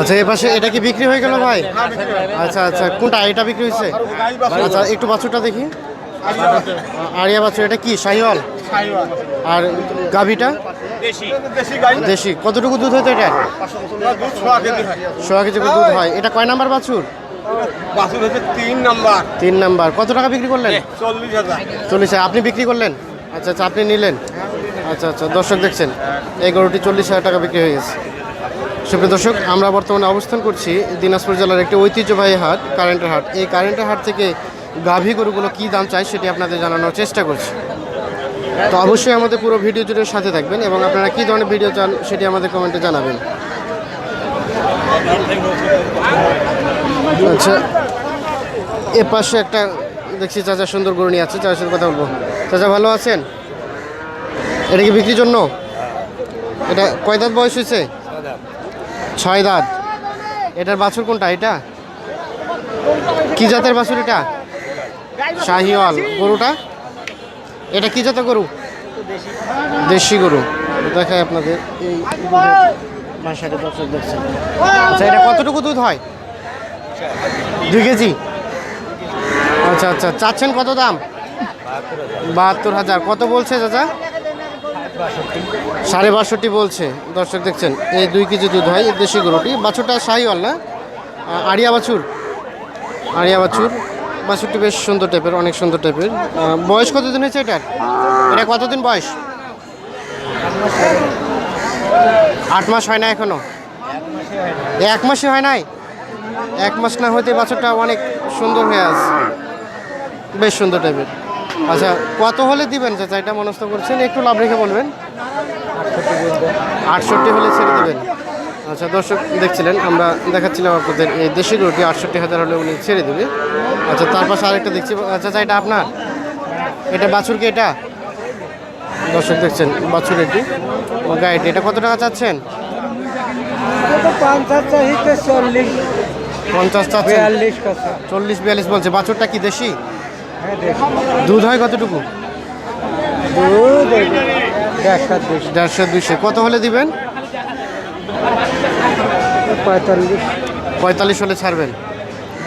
আচ্ছা এ পাশে এটা কি বিক্রি হয়ে গেল ভাই? আচ্ছা আচ্ছা কোনটা এটা বিক্রি হয়েছে? আচ্ছা একটু বাছুরটা দেখি। আরিয়া বাছুর এটা কি শাহিওয়াল? আর গাভিটা? দেশি। কতটুকু দুধ হতো এটা? সোয়া কেজি দুধ হয়। এটা কয় নাম্বার বাছুর? তিন নাম্বার। তিন নাম্বার। কত টাকা বিক্রি করলেন? চল্লিশ হাজার। চল্লিশ হাজার। আপনি বিক্রি করলেন? আচ্ছা আচ্ছা আপনি নিলেন। আচ্ছা আচ্ছা। দর্শক দেখছেন, এই গরুটি চল্লিশ হাজার টাকা বিক্রি হয়ে গেছে। সুপ্রিয় দর্শক, আমরা বর্তমানে অবস্থান করছি দিনাজপুর জেলার একটি ঐতিহ্যবাহী হাট, কারেন্টের হাট। এই কারেন্টের হাট থেকে গাভী গরুগুলো কী দাম চাই সেটি আপনাদের জানানোর চেষ্টা করছি। তো অবশ্যই আমাদের পুরো ভিডিও জুড়ে সাথে থাকবেন এবং আপনারা কী ধরনের ভিডিও চান সেটি আমাদের কমেন্টে জানাবেন। আচ্ছা এ পাশে একটা দেখছি চাচা সুন্দর গরু নিয়ে আছে চাচার সাথে কথা বলব। চাচা, ভালো আছেন? এটা কি বিক্রির জন্য? এটা কয় দাঁত বয়স হয়েছে? ছয় দাঁত। এটার বাছুর কোনটা? এটা? কি জাতের বাছুর এটা? শাহিওয়াল। গরুটা? এটা কি জাতের গরু? দেশি গরু। দেখায় আপনাদের আচ্ছা এটা কতটুকু দুধ হয়? দুই কেজি? আচ্ছা আচ্ছা। চাচ্ছেন কত দাম? বাহাত্তর হাজার। কত বলছে চাচা? সাড়ে বাষট্টি বলছে। দর্শক দেখছেন, এই দুই কেজি দুধ হয় এই দেশি গরুটি। বাছুরটা শাহিওয়াল না? আ- আরিয়া বাছুর। আরিয়া বাছুর। বাছুরটি বেশ সুন্দর টাইপের, অনেক সুন্দর টাইপের। বয়স কতদিন হয়েছে এটার? এটা কতদিন বয়স? আট মাস হয় না এখনও? এক মাসে হয় নাই? এক মাস না হইতে বাছুরটা অনেক সুন্দর হয়ে আছে। বেশ সুন্দর টাইপের। আচ্ছা কত হলে দিবেন চাচা? এটা মনস্থ করছেন একটু লাভ রেখে বলবেন। আটষট্টি হলে ছেড়ে দেবেন। আচ্ছা দর্শক দেখছিলেন আমরা দেখাচ্ছিলাম আপনাদের এই দেশি গরুটি আটষট্টি হাজার হলে উনি ছেড়ে দেবে। আচ্ছা তার পাশে আরেকটা দেখছি। চাচা এটা আপনার? এটা বাছুর কি এটা? দর্শক দেখছেন বাছুর এটি। গাড়িটি এটা কত টাকা চাচ্ছেন? পঞ্চাশ চল্লিশ। চাচ্ছেন? বিয়াল্লিশ কথা। চল্লিশ বিয়াল্লিশ বলছে। বাছুরটা কি দেশি? দুধ হয় কতটুকু? দেড়শো দুশো কত হলে দিবেন? পঁয়তাল্লিশ। পঁয়তাল্লিশ হলে ছাড়বেন।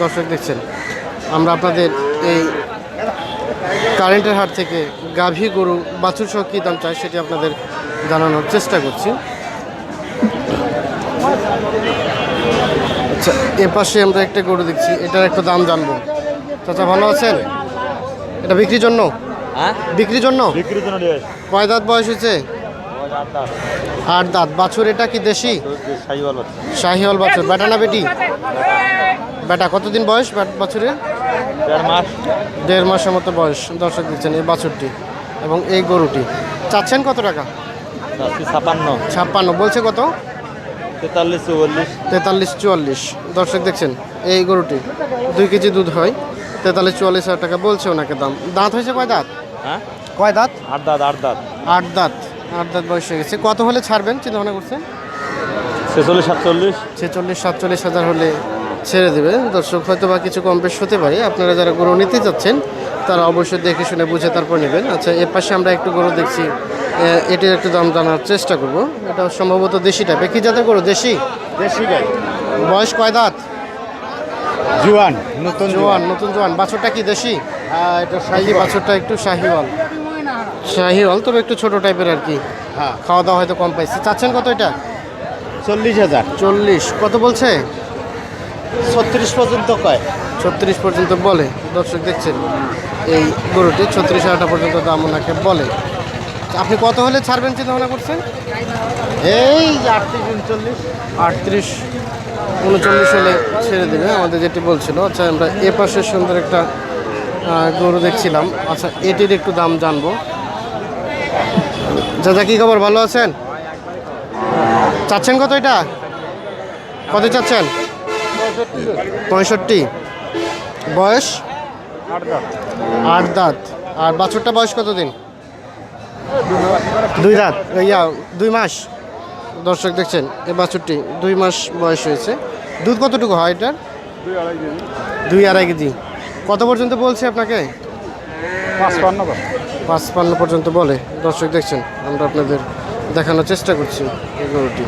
দর্শক দেখছেন আমরা আপনাদের এই কারেন্টের হাট থেকে গাভী গরু বাছুর সহ কী দাম চাই সেটি আপনাদের জানানোর চেষ্টা করছি। আচ্ছা এ পাশে আমরা একটা গরু দেখছি এটার একটু দাম জানব। চাচা ভালো আছেন? এটা বিক্রির জন্য? হ্যাঁ? বিক্রির জন্য? বিক্রির জন্য কয় দাঁত বয়স হয়েছে? আট দাঁত। বাছুর এটা কি দেশি? শাহিওয়াল বাছুর। বেটা না বেটি? বেটা কতদিন বয়স বাছুরের? দেড় দেড় মাসের মতো বয়স দর্শক দিচ্ছেন এই বাছুরটি এবং এই গরুটি। চাচ্ছেন কত টাকা? ছাপান্ন। ছাপ্পান্ন। বলছে কত? তেতাল্লিশ চুয়াল্লিশ। তেতাল্লিশ চুয়াল্লিশ। দর্শক দেখছেন এই গরুটি দুই কেজি দুধ হয়। তেতাল্লিশ চুয়াল্লিশ হাজার টাকা বলছে ওনাকে দাম। দাঁত হয়েছে কয় দাঁত? হ্যাঁ? কয় দাঁত? আট দাঁত আট দাঁত। আট দাঁত। আট দাঁত বয়স হয়ে গেছে। কত হলে ছাড়বেন চিন্তা ভাবনা করছেন? ছেচল্লিশ সাতচল্লিশ। ছেচল্লিশ সাতচল্লিশ হাজার হলে ছেড়ে দেবে দর্শক হয়তো বা কিছু কম বেশ হতে পারে। আপনারা যারা গরু নিতে চাচ্ছেন তারা অবশ্যই দেখে শুনে বুঝে তারপর নেবেন। আচ্ছা এর পাশে আমরা একটু গরু দেখছি। এটির একটু দাম জানার চেষ্টা করব। এটা সম্ভবত দেশি টাইপের কী জাতের গরু? দেশি? দেশি গাই। বয়স কয় দাঁত? জুয়ান। নতুন জোয়ান নতুন জোয়ান। বাছুরটা কি দেশি? হ্যাঁ এটা শাহি বাছুরটা একটু শাহিওয়াল শাহিওয়াল তবে একটু ছোট টাইপের আর কি। হ্যাঁ। খাওয়া দাওয়া হয়তো কম পাইছে। চাচ্ছেন কত এটা? চল্লিশ হাজার। চল্লিশ। কত বলছে? ছত্রিশ পর্যন্ত কয়। ছত্রিশ পর্যন্ত বলে। দর্শক দেখছেন এই গরুটি ছত্রিশ হাজার পর্যন্ত দাম ওনাকে বলে। আপনি কত হলে ছাড়বেন চিন্তা ভাবনা করছেন? এই আটত্রিশ উনচল্লিশ। আটত্রিশ। উনচল্লিশ হলে ছেড়ে দেবে, আমাদের যেটি বলছিল। আচ্ছা আমরা এ পাশে সুন্দর একটা গরু দেখছিলাম। আচ্ছা এটির একটু দাম জানব। দাদা কি খবর? ভালো আছেন? চাচ্ছেন কত এটা? কত চাচ্ছেন? পঁয়ষট্টি। বয়স? আট দাঁত। আর বাছুরটা বয়স কতদিন? দুই দাঁত। ইয়া, দুই মাস? দর্শক দেখছেন এই বাছুরটি দুই মাস বয়স হয়েছে। দুধ কতটুকু হয় এটার? দুই আড়াই কেজি। কত পর্যন্ত বলছে আপনাকে? পাঁচপান্ন পাঁচপান্ন পর্যন্ত বলে। দর্শক দেখছেন আমরা আপনাদের দেখানোর চেষ্টা করছি এই গরুটি।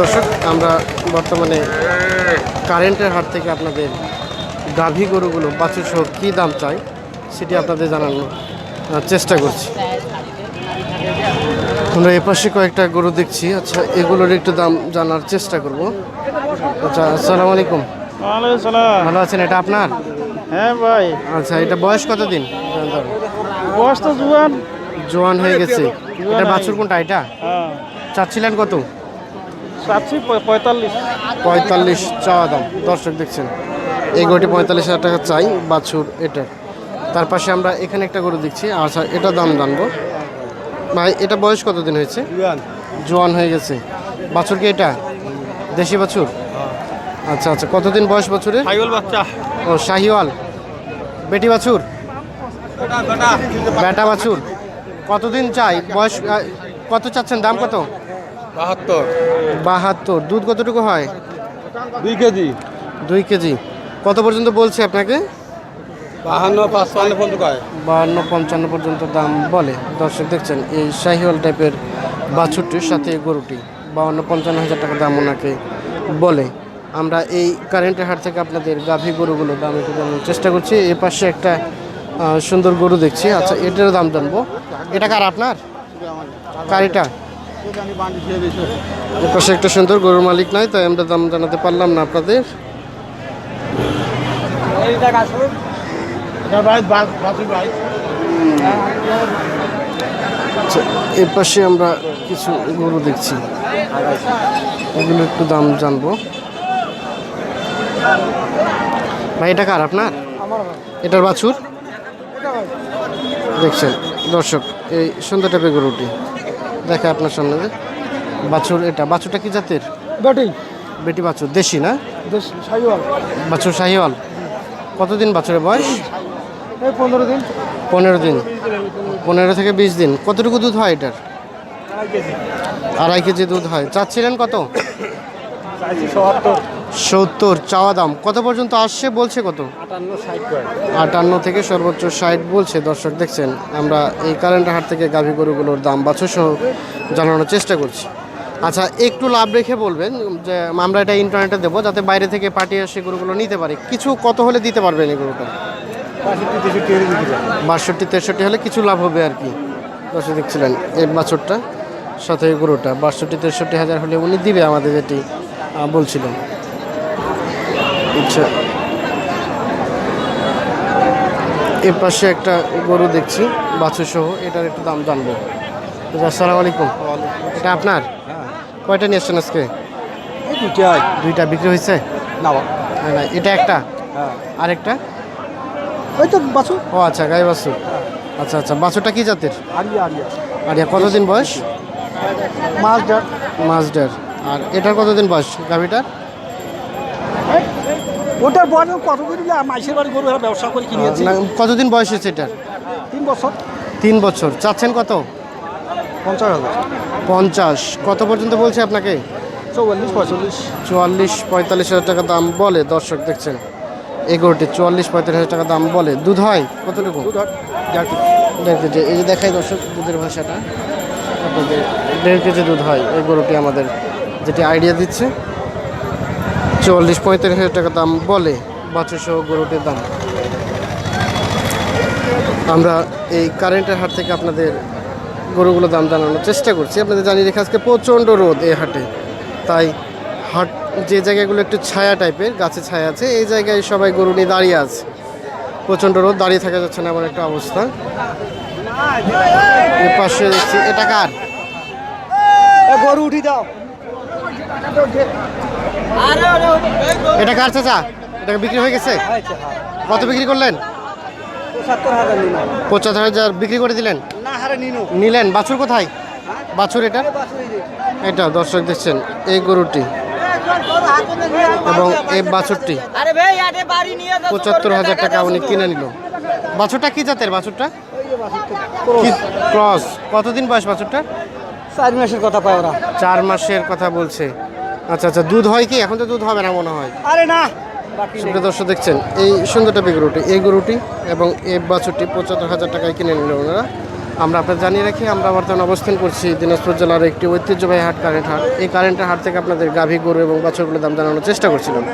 দর্শক আমরা বর্তমানে কারেন্টের হাট থেকে আপনাদের গাভী গরুগুলো বাছুর সহ কী দাম চাই সেটি আপনাদের জানানোর চেষ্টা করছি। আমরা এপাশে কয়েকটা গরু দেখছি। আচ্ছা এগুলোর একটু দাম জানার চেষ্টা করব। আচ্ছা আসসালামু আলাইকুম। ভালো আছেন? এটা আপনার? হ্যাঁ ভাই। আচ্ছা এটা বয়স কতদিন? বয়স তো জুয়ান। জোয়ান হয়ে গেছে। এটা বাছুর কোনটা এটা? হ্যাঁ। চাচ্ছিলেন কত? চাচ্ছি পঁয়তাল্লিশ। পঁয়তাল্লিশ চাওয়া দাম। দর্শক দেখছেন এই গরুটি পঁয়তাল্লিশ হাজার টাকা চাই বাছুর এটা তার পাশে আমরা এখানে একটা গরু দেখছি। আচ্ছা এটা দাম জানব। ভাই এটা বয়স কতদিন হয়েছে? জোয়ান। হয়ে গেছে। বাছুর কি এটা? দেশি বাছুর? আচ্ছা আচ্ছা কতদিন বয়স বাছুরের? বাচ্চা। ও শাহিওয়াল বেটি বাছুর? বেটা বাছুর। কতদিন চাই? বয়স কত চাচ্ছেন? দাম কত? বাহাত্তর। বাহাত্তর। দুধ কতটুকু হয়? দুই কেজি। দুই কেজি। কত পর্যন্ত বলছে আপনাকে? বাহান্ন, পাঁচপান্ন বাহান্ন, পঞ্চান্ন পর্যন্ত দাম বলে। দর্শক দেখছেন, এই শাহিওয়াল টাইপের বাছুরটির সাথে গরুটি। বাহান্ন, পঞ্চান্ন হাজার টাকা দাম ওনাকে বলে। আমরা এই কারেন্টের হাট থেকে আপনাদের গাভী গরুগুলো দাম একটু জানানোর চেষ্টা করছি। এ পাশে একটা সুন্দর গরু দেখছি। আচ্ছা এটারও দাম জানব। এটা কার আপনার? কার এটা? এ পাশে একটা সুন্দর গরুর মালিক নাই, তাই আমরা দাম জানাতে পারলাম না আপনাদের। আচ্ছা এর পাশে আমরা কিছু গরু দেখছি। এগুলো একটু দাম জানব। ভাই এটা কার আপনার? এটার বাছুর? দেখছেন দর্শক এই সুন্দর টাইপের গরুটি। দেখে আপনার সামনে যে। বাছুর এটা। বাছুরটা কি জাতের? বেটি। বেটি বাছুর দেশি না? দেশ বাছুর শাহিওয়াল। কতদিন বাছুরের বয়স? পনেরো দিন। পনেরো দিন। পনেরো থেকে বিশ দিন। কতটুকু দুধ হয় এটার? আড়াই কেজি। দুধ হয়। চাচ্ছিলেন কত? সত্তর। চাওয়া দাম। কত পর্যন্ত আসছে বলছে কত? আটান্ন থেকে সর্বোচ্চ ষাট বলছে। দর্শক দেখছেন আমরা এই কারেন্ট হাট থেকে গাভী গরুগুলোর দাম বাছুর সহ জানানোর চেষ্টা করছি। আচ্ছা একটু লাভ রেখে বলবেন যে আমরা এটা ইন্টারনেটে দেবো যাতে বাইরে থেকে পাঠিয়ে এসে গরুগুলো নিতে পারে। কিছু কত হলে দিতে পারবেন এই গরুটা? বাষট্টি তেষট্টি হলে কিছু লাভ হবে আর কি। দর্শক দেখছিলেন এই বাছরটা সাথে গরুটা। বাষট্টি তেষট্টি হাজার হলে উনি দিবে আমাদের যেটি বলছিলেন। আচ্ছা। এর পাশে একটা গরু দেখছি বাছুর সহ এটার একটু দাম জানব। আচ্ছা, আসসালামু আলাইকুম। এটা আপনার? কয়টা নিয়ে আসছেন আজকে? দুইটা। বিক্রি হয়েছে? না এটা একটা? হ্যাঁ। আরেকটা? ওই তো বাছু ও আচ্ছা গাই বাছুর। আচ্ছা আচ্ছা বাছুরটা কি জাতের? আলিয়া আলিয়া আর ইয়া কতদিন বয়স? মাছ ডাক মাছডার আর এটার কতদিন বয়স গাভিটার? ওটার বয়স কত করে মাইসের বাড়ি গরু ব্যবসা করে কিনেছি কতদিন বয়স হয়েছে এটার? তিন বছর। তিন বছর। চাচ্ছেন কত? পঞ্চাশ হাজার। পঞ্চাশ। কত পর্যন্ত বলছে আপনাকে? চৌয়াল্লিশ পঁয়তাল্লিশ। চুয়াল্লিশ পঁয়তাল্লিশ হাজার টাকা দাম বলে দর্শক দেখছেন। এগারোটি চুয়াল্লিশ পঁয়তাল্লিশ হাজার টাকা দাম বলে। দুধ হয়? কতটুকু? দেড় কেজি। এই যে দেখাই দর্শক দুধের ভাষাটা। আপনাদের দেড় কেজি দুধ হয় এই গরুটি আমাদের। যেটি আইডিয়া দিচ্ছে। চুয়াল্লিশ পঁয়তাল্লিশ হাজার টাকা দাম বলে বাছুর সহ গরুটির দাম। আমরা এই কারেন্টের হাট থেকে আপনাদের গরুগুলো দাম জানানোর চেষ্টা করছি। আপনাদের জানিয়ে রেখে আজকে প্রচণ্ড রোদ এই হাটে। তাই হাট যে জায়গাগুলো একটু ছায়া টাইপের গাছে ছায়া আছে এই জায়গায় সবাই গরু নিয়ে দাঁড়িয়ে আছে। প্রচণ্ড রোদ দাঁড়িয়ে থাকা যাচ্ছে না এমন একটা অবস্থা। এর পাশে দেখছি এটা কার? গরু উঠি দাও। এটা কার চাচা? এটা বিক্রি হয়ে গেছে? কত বিক্রি করলেন? পঁচাত্তর হাজার বিক্রি করে দিলেন? নিলেন? বাছুর কোথায়? বাছুর এটা? এটা দর্শক দেখছেন এই গরুটি। এবং এই বাছুরটি পঁচাত্তর হাজার টাকা উনি কিনে নিল। বাছুরটা কি জাতের বাছুরটা? ক্রস? কতদিন বয়স বাছুরটা? চার মাসের কথা পায় ওরা। চার মাসের কথা বলছে। আচ্ছা আচ্ছা দুধ হয় কি? এখন তো দুধ হবে না মনে হয়। আরে না। সুপ্রিয় দর্শক দেখছেন এই সুন্দরটা গরুটি এই গরুটি এবং এই বাছুরটি পঁচাত্তর হাজার টাকায় কিনে নিল ওনারা। আমরা আপনার জানিয়ে রাখি, আমরা বর্তমানে অবস্থান করছি দিনাজপুর জেলার একটি ঐতিহ্যবাহী হাট কারেন্ট হাট। এই কারেন্টের হাট থেকে আপনাদের গাভী গরু এবং বাছরগুলোর দাম জানানোর চেষ্টা করছিলাম।